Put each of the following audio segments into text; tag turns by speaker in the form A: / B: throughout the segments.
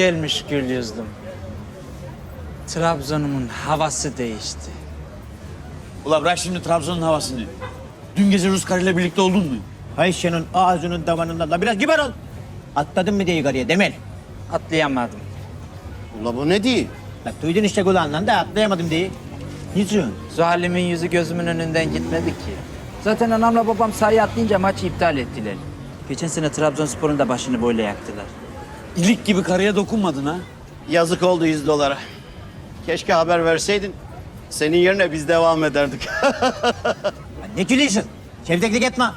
A: gelmiş gül yüzlüm. Trabzon'umun havası değişti.
B: Ula bırak şimdi Trabzon'un havasını. Dün gece Rus karıyla birlikte oldun mu?
C: Hay senin ağzının davanından da biraz kibar ol. Atladın mı diye yukarıya Demel.
A: Atlayamadım.
D: Ula bu ne değil?
C: Bak duydun işte kulağından da atlayamadım diye. Niçin?
A: Zuhal'imin yüzü gözümün önünden gitmedi ki. Zaten anamla babam sahaya atlayınca maçı iptal ettiler. Geçen sene Trabzonspor'un da başını böyle yaktılar.
B: İlik gibi karıya dokunmadın ha.
D: Yazık oldu 100 dolara. Keşke haber verseydin. Senin yerine biz devam ederdik.
C: Ne gülüyorsun? Şevdeklik etme.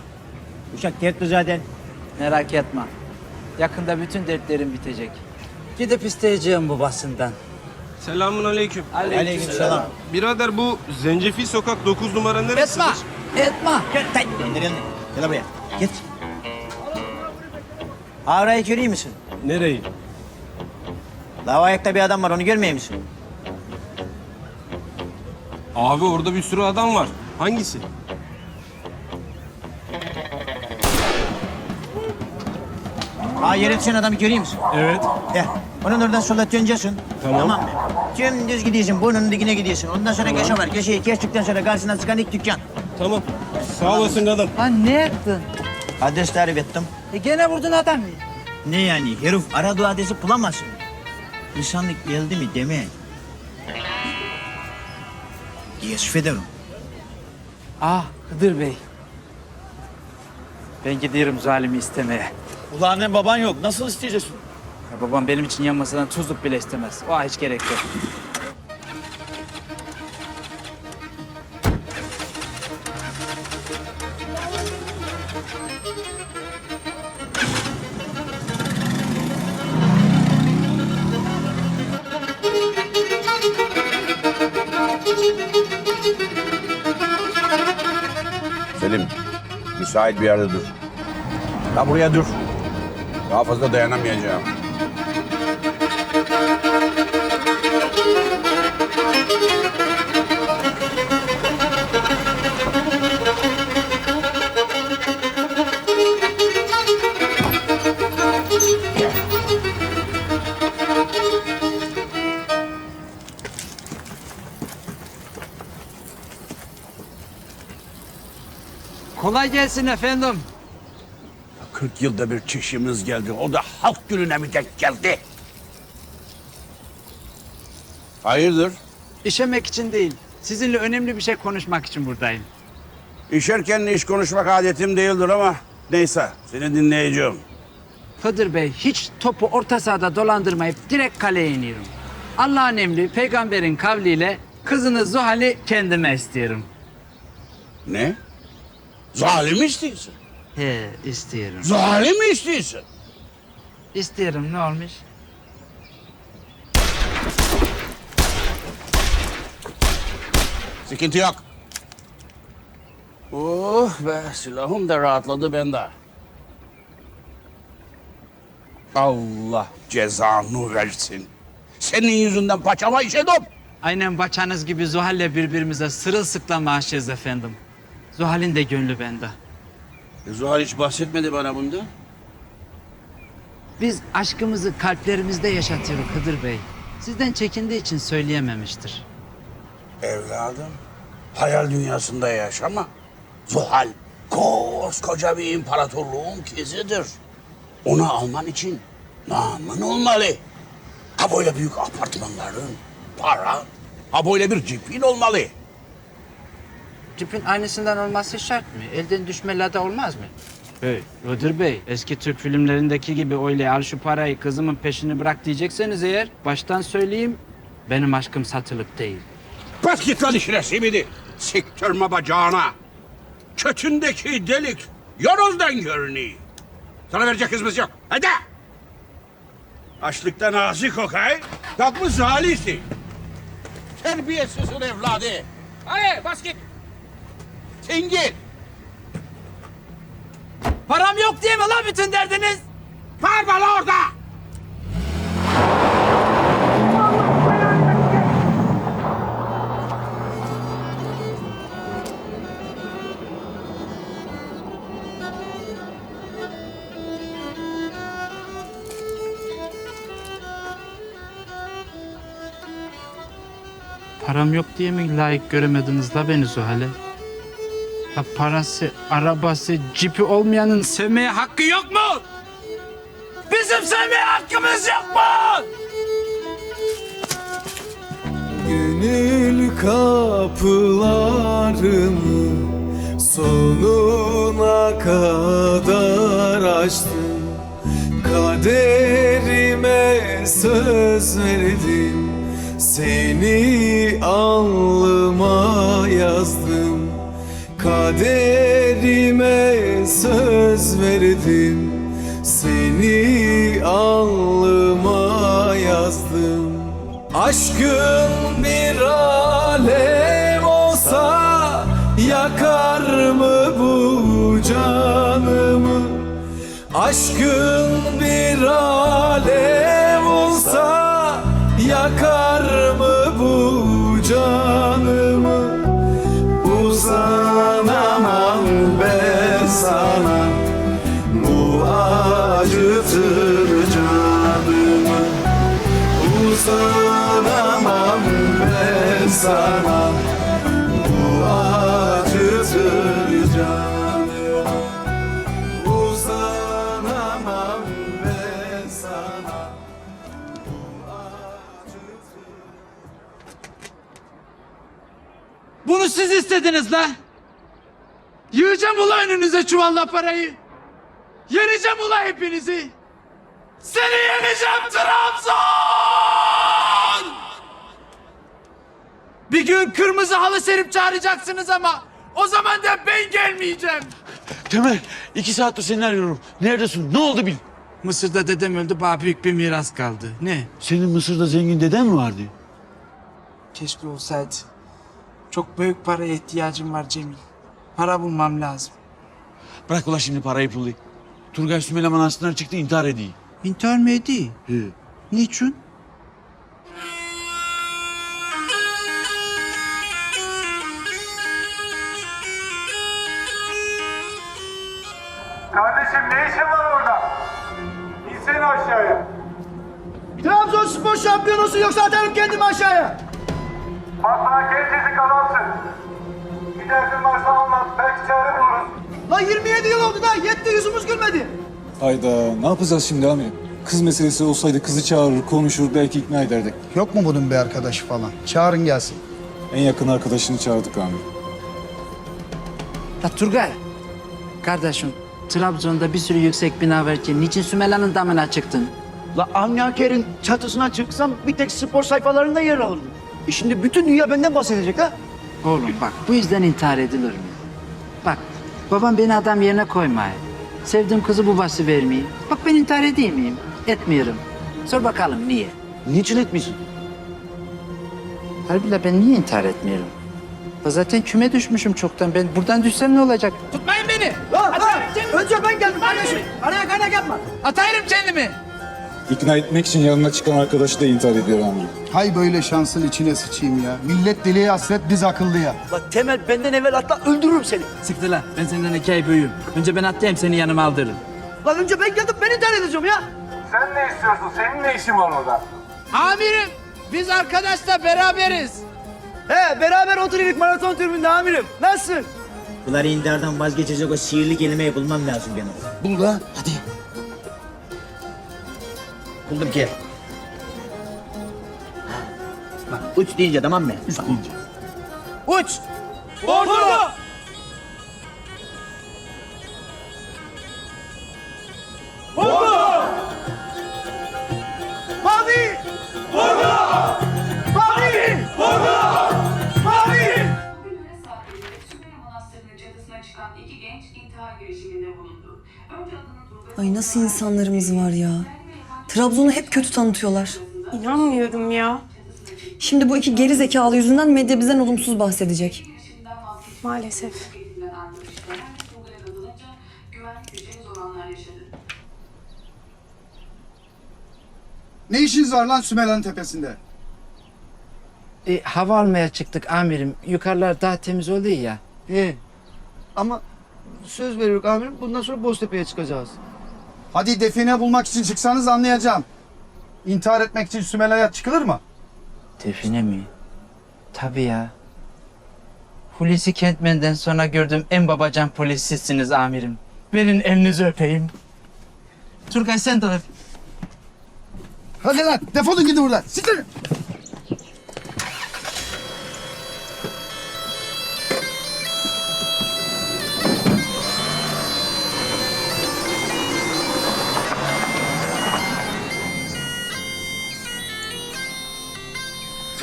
C: Uşak dertli zaten.
A: Merak etme. Yakında bütün dertlerim bitecek. Gidip isteyeceğim bu basından.
E: Selamun aleyküm.
C: Aleykümselam.
E: Birader bu Zencefil Sokak 9 numara neresidir?
A: Etme! Etme!
C: Gel. Gönder elini. Gel buraya. Git. Avrayı görüyor musun?
E: Nereyi?
C: Lava ayakta bir adam var onu görmüyor musun?
E: Abi orada bir sürü adam var. Hangisi?
C: Aa yere düşen adamı görüyor musun?
E: Evet.
C: Ya onun oradan sola döneceksin.
E: Tamam.
C: mı? Dümdüz gidiyorsun, burnunun dikine gidiyorsun. Ondan sonra köşe var. Köşeyi geçtikten sonra karşına çıkan ilk dükkan.
E: Tamam. Sağ olasın kadın.
A: Lan ne yaptın?
C: Adres tarif ettim.
A: E gene vurdun adamı.
C: Ne yani? Herif aradığı adresi bulamazsın. İnsanlık geldi mi deme. Teessüf ederim.
A: Ah Hıdır Bey. Ben gidiyorum Zuhal'imi istemeye.
B: Ula annen baban yok. Nasıl isteyeceksin?
A: Ya babam benim için yanmasından tuzluk bile istemez. O hiç gerek yok.
F: Müsait bir yerde dur. Ya buraya dur. Daha fazla dayanamayacağım.
A: Kolay gelsin efendim.
F: 40 yılda bir çişimiz geldi. O da halk gününe mi denk geldi? Hayırdır?
A: İşemek için değil. Sizinle önemli bir şey konuşmak için buradayım.
F: İşerken iş konuşmak adetim değildir ama neyse seni dinleyeceğim.
A: Hıdır Bey hiç topu orta sahada dolandırmayıp direkt kaleye iniyorum. Allah'ın emri peygamberin kavliyle kızınız Zuhal'i kendime istiyorum.
F: Ne? Zalim istiyorsun.
A: He istiyorum.
F: Zalim istiyorsun?
A: İstiyorum ne olmuş?
F: Sıkıntı yok. Oh be silahım da rahatladı bende. Allah cezanı versin. Senin yüzünden paçama işedim.
A: Aynen baçanız gibi Zuhal'le birbirimize sırılsıklam aşığız efendim. Zuhal'in de gönlü bende.
F: E, Zuhal hiç bahsetmedi bana bundan.
A: Biz aşkımızı kalplerimizde yaşatıyoruz Hıdır Bey. Sizden çekindiği için söyleyememiştir.
F: Evladım, hayal dünyasında yaşama. Zuhal koskoca bir imparatorluğun kızıdır. Onu alman için namın olmalı. Ha böyle büyük apartmanların, para, ha böyle bir cipin olmalı.
A: Cipin aynısından olması şart mı? Elden düşmeler de olmaz mı? Hey, Hıdır Bey, eski Türk filmlerindeki gibi öyle al şu parayı kızımın peşini bırak diyecekseniz eğer baştan söyleyeyim benim aşkım satılık değil.
F: Bas git lan işine simidi. Siktirme bacağına. Kötündeki delik yoruldan görünüyor. Sana verecek kızımız yok. Hadi. Açlıktan ağzı kokay. Kalkmış zalisi. Terbiyesizin evladı. Hadi bas git. Engin.
A: Param yok diye mi lan bütün derdiniz?
F: Var mı orada?
A: Param yok diye mi layık göremediniz la beni Zuhal'e? La parası, arabası, cipi olmayanın sevmeye hakkı yok mu? Bizim sevmeye hakkımız yok mu?
G: Gönül kapılarını sonuna kadar açtım Kaderime söz verdim Seni alnıma yazdım Kaderime söz verdim. Seni alnıma yazdım. Aşkın bir alev olsa Yakar mı bu canımı? Aşkın bir alev olsa Yakar sana Bu acıtır canımı Uzanamam ben sana Bu acıtır
A: Bunu siz istediniz la. Yığacağım ula önünüze çuvalla parayı. Yeneceğim ula hepinizi. Seni yeneceğim Trabzon! Bir gün kırmızı halı serip çağıracaksınız ama o zaman da ben gelmeyeceğim.
B: Temel iki saattir seni arıyorum. Neredesin? Ne oldu bil?
A: Mısır'da dedem öldü, bana büyük bir miras kaldı. Ne?
B: Senin Mısır'da zengin deden mi vardı?
A: Keşke olsaydı. Çok büyük paraya ihtiyacım var Cemil. Para bulmam lazım.
B: Bırak ula şimdi parayı pulu. Turgay Sümeyla Manastırı'ndan çıktı intihar ediyor.
A: İntihar mı ediyor?
B: He.
A: Niçin?
H: Kendimi aşağıya.
I: Bak sana gencecik adamsın. Derdin varsa anlat. Belki çare buluruz.
H: La 27 yıl oldu da yetti yüzümüz gülmedi.
G: Hayda ne yapacağız şimdi amirim? Kız meselesi olsaydı kızı çağırır, konuşur, belki ikna ederdik.
J: Yok mu bunun bir arkadaşı falan? Çağırın gelsin.
G: En yakın arkadaşını çağırdık amirim.
A: La Turgay. Kardeşim, Trabzon'da bir sürü yüksek bina varken niçin Sümela'nın damına çıktın?
H: La Avni çatısına çıksam bir tek spor sayfalarında yer alırdım. E şimdi bütün dünya benden bahsedecek ha.
A: Oğlum bak bu yüzden intihar edilir mi? Bak babam beni adam yerine koymaya. Sevdiğim kızı babası vermeyi. Bak ben intihar edeyim miyim? Etmiyorum. Sor bakalım niye?
H: Niçin etmiyorsun?
A: Harbi ben niye intihar etmiyorum? Ya Zaten küme düşmüşüm çoktan. Ben buradan düşsem ne olacak? Tutmayın beni!
H: La, la, önce ben geldim kardeşim. Araya kaynak yapma.
A: Atayım kendimi!
G: İkna etmek için yanına çıkan arkadaşı da intihar ediyor amirim.
J: Hay böyle şansın içine sıçayım ya. Millet deliye hasret biz akıllıya.
H: La Temel benden evvel atla öldürürüm seni.
A: Sıktı lan. Ben senden iki ay büyüğüm. Önce ben atlayayım seni yanıma aldırırım.
H: La önce ben geldim ben intihar edeceğim ya.
I: Sen ne istiyorsun? Senin ne işin var orada?
A: Amirim! Biz arkadaşla beraberiz.
H: He beraber oturuyoruz maraton tribünde amirim. Nasılsın?
C: Bunları intihardan vazgeçecek o sihirli kelimeyi bulmam lazım benim.
H: Bul la hadi. Buldum ki. Bak uç deyince tamam mı? Üç deyince.
A: Uç! Ordu!
H: Mavi! Orada! Mavi! Orada! Mavi!
K: Bugün öğle saatlerinde Sümeyye Manastırı'nın çatısına çıkan iki genç intihar girişiminde bulundu. Önce adını Turgay
L: Ay nasıl insanlarımız var ya. Trabzon'u hep kötü tanıtıyorlar.
K: İnanmıyorum ya.
L: Şimdi bu iki geri zekalı yüzünden medya bizden olumsuz bahsedecek.
K: Maalesef.
J: Ne işiniz var lan Sümela'nın tepesinde?
A: E, hava almaya çıktık amirim. Yukarılar daha temiz oluyor ya.
H: He. Ama söz veriyoruz amirim bundan sonra Boztepe'ye çıkacağız.
J: Hadi define bulmak için çıksanız anlayacağım. İntihar etmek için Sümela'ya çıkılır mı?
A: Define mi? Tabii ya. Hulusi Kentmen'den sonra gördüğüm en babacan polis sizsiniz amirim. Verin elinizi öpeyim. Turgay sen de öp.
J: Hadi lan defolun gidin buradan. Siktir.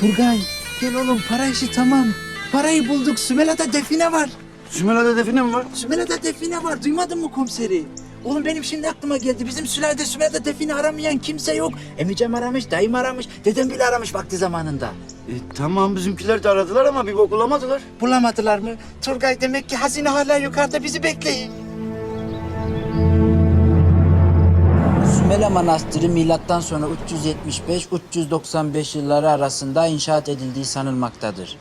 A: Turgay gel oğlum para işi tamam. Parayı bulduk. Sümela'da define var.
H: Sümela'da define mi var?
A: Sümela'da define var. Duymadın mı komiseri? Oğlum benim şimdi aklıma geldi. Bizim sülalede Sümela'da define aramayan kimse yok. Emicem aramış, dayım aramış, dedem bile aramış vakti zamanında.
H: E, tamam bizimkiler de aradılar ama bir bok bulamadılar.
A: Bulamadılar mı? Turgay demek ki hazine hala yukarıda bizi bekleyin. Sümela Manastırı milattan sonra 375-395 yılları arasında inşaat edildiği sanılmaktadır.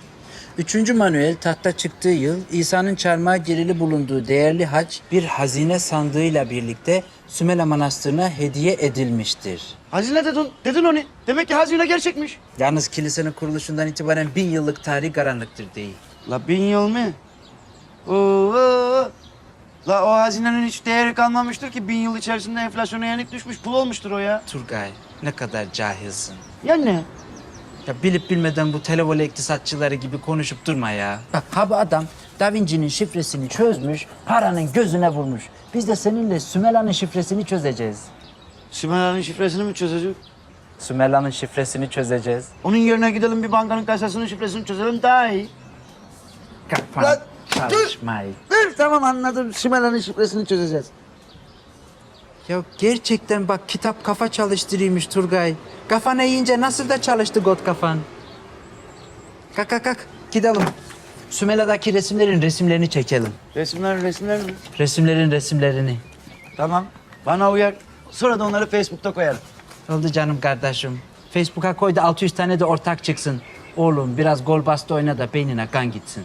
A: Üçüncü Manuel tahta çıktığı yıl İsa'nın çarmıha gerili bulunduğu değerli haç bir hazine sandığıyla birlikte Sümela Manastırı'na hediye edilmiştir.
H: Hazine dedin, dedin onu. Demek ki hazine gerçekmiş.
A: Yalnız kilisenin kuruluşundan itibaren bin yıllık tarih karanlıktır değil.
H: La bin yıl mı? Oo. La o hazinenin hiç değeri kalmamıştır ki bin yıl içerisinde enflasyona yenik düşmüş pul olmuştur o ya.
A: Turgay ne kadar cahilsin.
H: Ya ne?
A: Ya bilip bilmeden bu televole iktisatçıları gibi konuşup durma ya. Bak ha bu adam Da Vinci'nin şifresini çözmüş, paranın gözüne vurmuş. Biz de seninle Sümela'nın şifresini çözeceğiz.
H: Sümela'nın şifresini mi çözecek?
A: Sümela'nın şifresini çözeceğiz.
H: Onun yerine gidelim bir bankanın kasasının şifresini çözelim daha iyi.
A: Kafan
H: Lan,
A: çalışmayı.
H: Dur tamam anladım. Sümela'nın şifresini çözeceğiz.
A: Ya gerçekten bak kitap kafa çalıştırıyormuş Turgay. Kafana yiyince nasıl da çalıştı got kafan. Kalk kalk kalk gidelim. Sümela'daki resimlerin resimlerini çekelim.
H: Resimler resimler mi?
A: Resimlerin resimlerini.
H: Tamam. Bana uyar. Sonra da onları Facebook'ta koyarım.
A: Oldu canım kardeşim. Facebook'a koy da 600 tane de ortak çıksın. Oğlum biraz gol bastı oyna da beynine kan gitsin.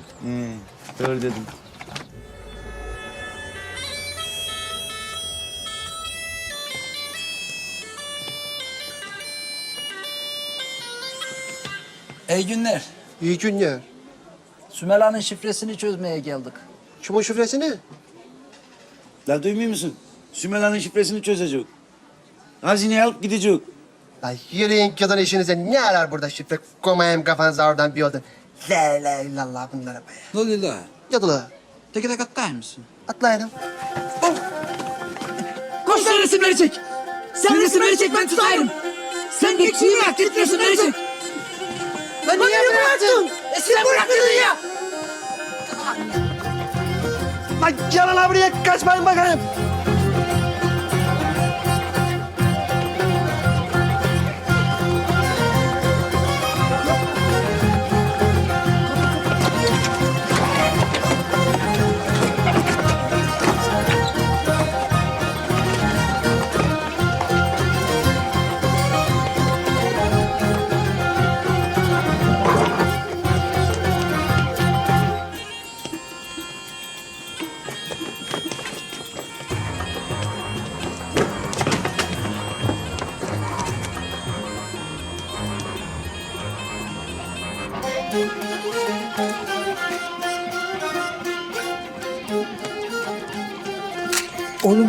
H: Öyle dedim.
A: İyi günler.
J: İyi günler.
A: Sümela'nın şifresini çözmeye geldik.
J: Kimin şifresi ne?
H: La duymuyor musun? Sümela'nın şifresini çözecek. Hazineyi alıp gidecek.
J: Lan yürüyün kadın işinize ne arar burada şifre? Komayayım kafanıza oradan bir oda. La la illallah bunlara be.
A: Ne oluyor la?
J: Yadıla.
A: Teke tek atlar mısın?
J: Atlayalım.
A: Koş sen resimleri çek. Sen resimleri çek ben tutayım. Sen geç yürü git resimleri çek. Ben niye bıraktın? E sen bıraktın ya.
J: Lan gelin lan buraya kaçmayın bakayım.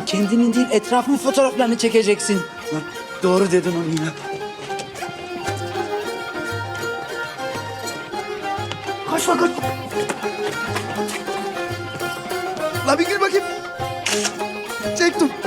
A: Kendinin değil etrafın fotoğraflarını çekeceksin.
H: Lan doğru dedin onu yine.
J: Kaç bakın. La bir gül bakayım. Çektim.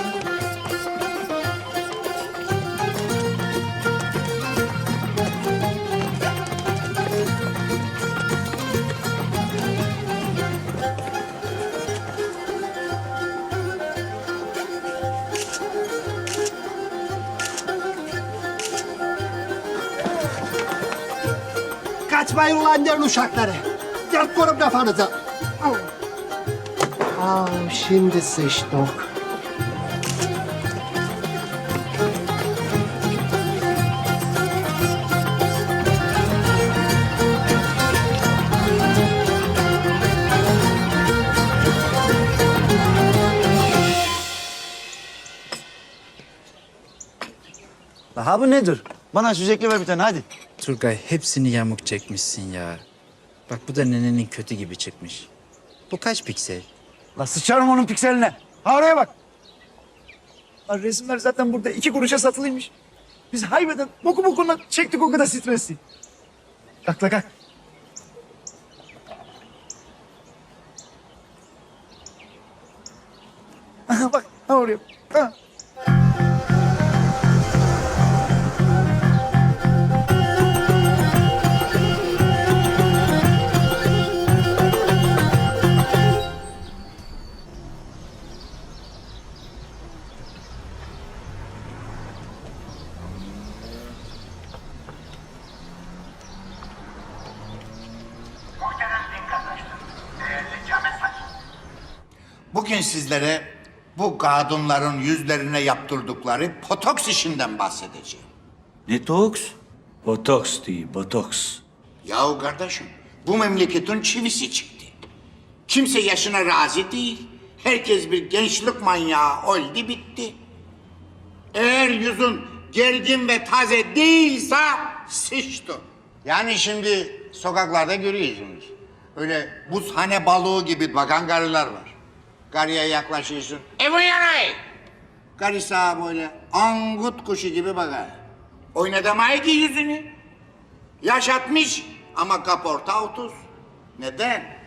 J: Kaçmayın ulan derin uşakları. Gel korun kafanıza. Aa, şimdi sıçtık.
H: La ha bu nedir? Bana süzekli ver bir tane hadi.
A: Turgay hepsini yamuk çekmişsin ya. Bak bu da nenenin kötü gibi çıkmış. Bu kaç piksel?
H: La sıçarım onun pikseline. Ha oraya bak. Lan resimler zaten burada iki kuruşa satılıymış. Biz haybeden boku bokuna çektik o kadar stresi. Kalk la kalk. Aha bak ha oraya. Ha.
M: Kadınların yüzlerine yaptırdıkları botoks işinden bahsedeceğim.
B: Ne toks? Botoks değil, botoks.
M: Yahu kardeşim, bu memleketin çivisi çıktı. Kimse yaşına razı değil. Herkes bir gençlik manyağı oldu bitti. Eğer yüzün gergin ve taze değilse sıçtın. Yani şimdi sokaklarda görüyorsunuz. Öyle buzhane balığı gibi bakan karılar var. Karıya yaklaşıyorsun. Evin yanayı. Karı sağa böyle angut kuşu gibi bakar. Oynatamay ki yüzünü. Yaşatmış ama kaporta 30. Neden?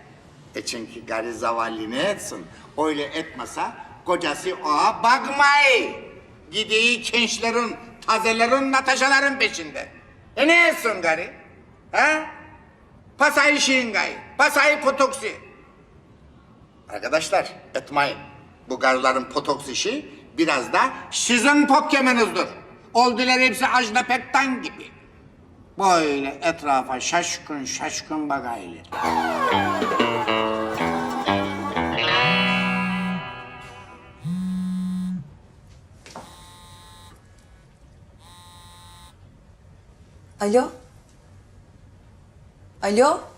M: E çünkü karı zavallı ne etsin? Öyle etmese kocası oğa bakmay. Gidiği gençlerin, tazelerin, nataşaların peşinde. E ne etsin karı? Ha? Pasayı şingay, pasayı potoksi. Arkadaşlar etmeyin. Bu karıların potoks işi biraz da sizin pokyemenizdir. Oldular hepsi Ajda Pekkan gibi. Böyle etrafa şaşkın şaşkın bakaylı.
L: Alo? Alo?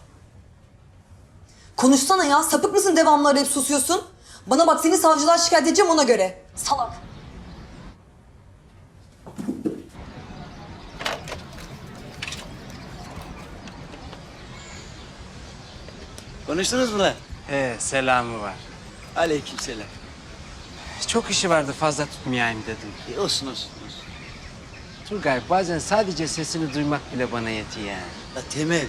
L: Konuşsana ya. Sapık mısın devamlı arayıp susuyorsun? Bana bak seni savcılar şikayet edeceğim ona göre. Salak.
B: Konuştunuz mu lan?
A: He selamı var.
B: Aleyküm selam.
A: Çok işi vardı fazla tutmayayım dedim.
B: E, olsun olsun olsun.
A: Turgay bazen sadece sesini duymak bile bana yetiyor yani.
B: La Temel,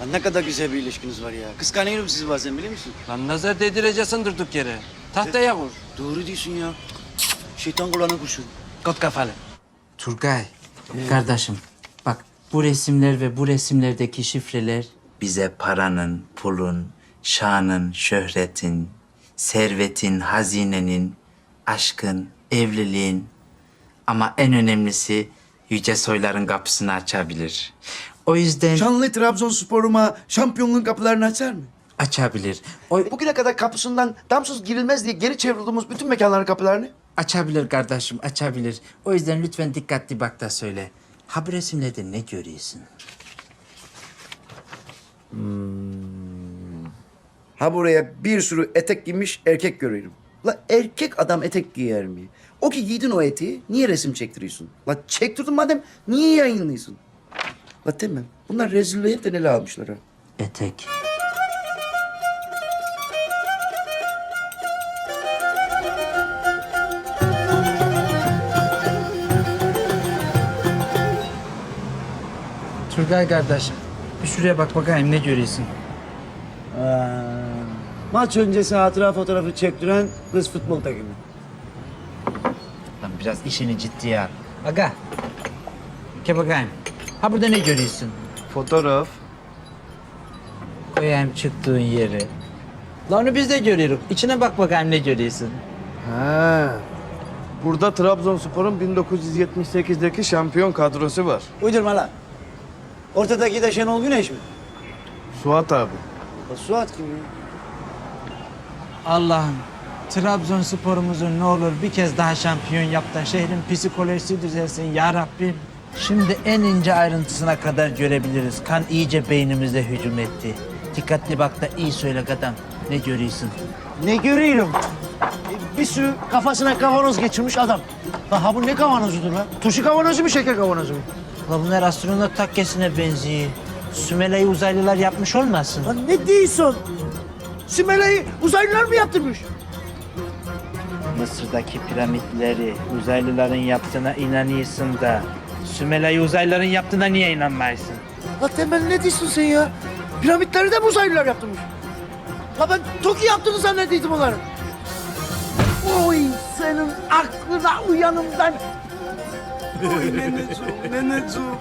B: lan ne kadar güzel bir ilişkiniz var ya. Kıskanıyorum sizi bazen biliyor musun?
A: Lan nazar değdireceksin durduk yere. Tahtaya vur.
B: Doğru diyorsun ya. Şeytan kulağına kurşun.
A: Kot kafalı. Turgay, kardeşim bak bu resimler ve bu resimlerdeki şifreler bize paranın, pulun, şanın, şöhretin, servetin, hazinenin, aşkın, evliliğin ama en önemlisi yüce soyların kapısını açabilir. O yüzden
H: Şanlı Trabzonspor'uma şampiyonluğun kapılarını açar mı?
A: açabilir. O
H: Bugüne kadar kapısından damsız girilmez diye geri çevrildiğimiz bütün mekanların kapılarını
A: açabilir kardeşim, açabilir. O yüzden lütfen dikkatli bak da söyle. Ha bu resimlerde ne görüyorsun?
H: Ha buraya bir sürü etek giymiş erkek görüyorum. La erkek adam etek giyer mi? O ki giydin o eteği niye resim çektiriyorsun? La çektirdin madem niye yayınlıyorsun? La tamam bunlar rezilliği hep de ele almışlar ha.
A: Etek. Turgay kardeşim, bir şuraya bak bakayım ne görüyorsun?
H: Maç öncesi hatıra fotoğrafı çektiren kız futbol takımı.
A: Lan biraz işini ciddiye al. Aga, ke bakayım. Ha burada ne görüyorsun?
E: Fotoğraf.
A: Koyayım çıktığın yeri. Lan onu biz de görüyoruz. İçine bak bakayım ne görüyorsun.
E: Ha. Burada Trabzonspor'un 1978'deki şampiyon kadrosu var.
H: Uydurma lan. Ortadaki de Şenol Güneş mi?
E: Suat abi.
H: O Suat kim ya?
A: Allah'ım Trabzonspor'umuzu ne olur bir kez daha şampiyon yap da şehrin psikolojisi düzelsin ya Rabbim. Şimdi en ince ayrıntısına kadar görebiliriz. Kan iyice beynimize hücum etti. Dikkatli bak da iyi söyle kadam. Ne görüyorsun?
H: Ne görüyorum? E, Bir sürü kafasına kavanoz geçirmiş adam. La ha bu ne kavanozudur lan? Turşu kavanozu mu şeker kavanozu mu?
A: La bunlar astronot takkesine benziyor. Sümele'yi uzaylılar yapmış olmasın?
H: Lan ne diyorsun? Sümele'yi uzaylılar mı yaptırmış?
A: Mısır'daki piramitleri uzaylıların yaptığına inanıyorsun da Sümele'yi uzaylıların yaptığına niye inanmayısın?
H: La Temel ne diyorsun sen ya? Piramitleri de mi uzaylılar yaptırmış? La ben Toki yaptığını zannediyordum onların. Oy senin aklına uyanım ben.
N: Oy neneciğim, neneciğim.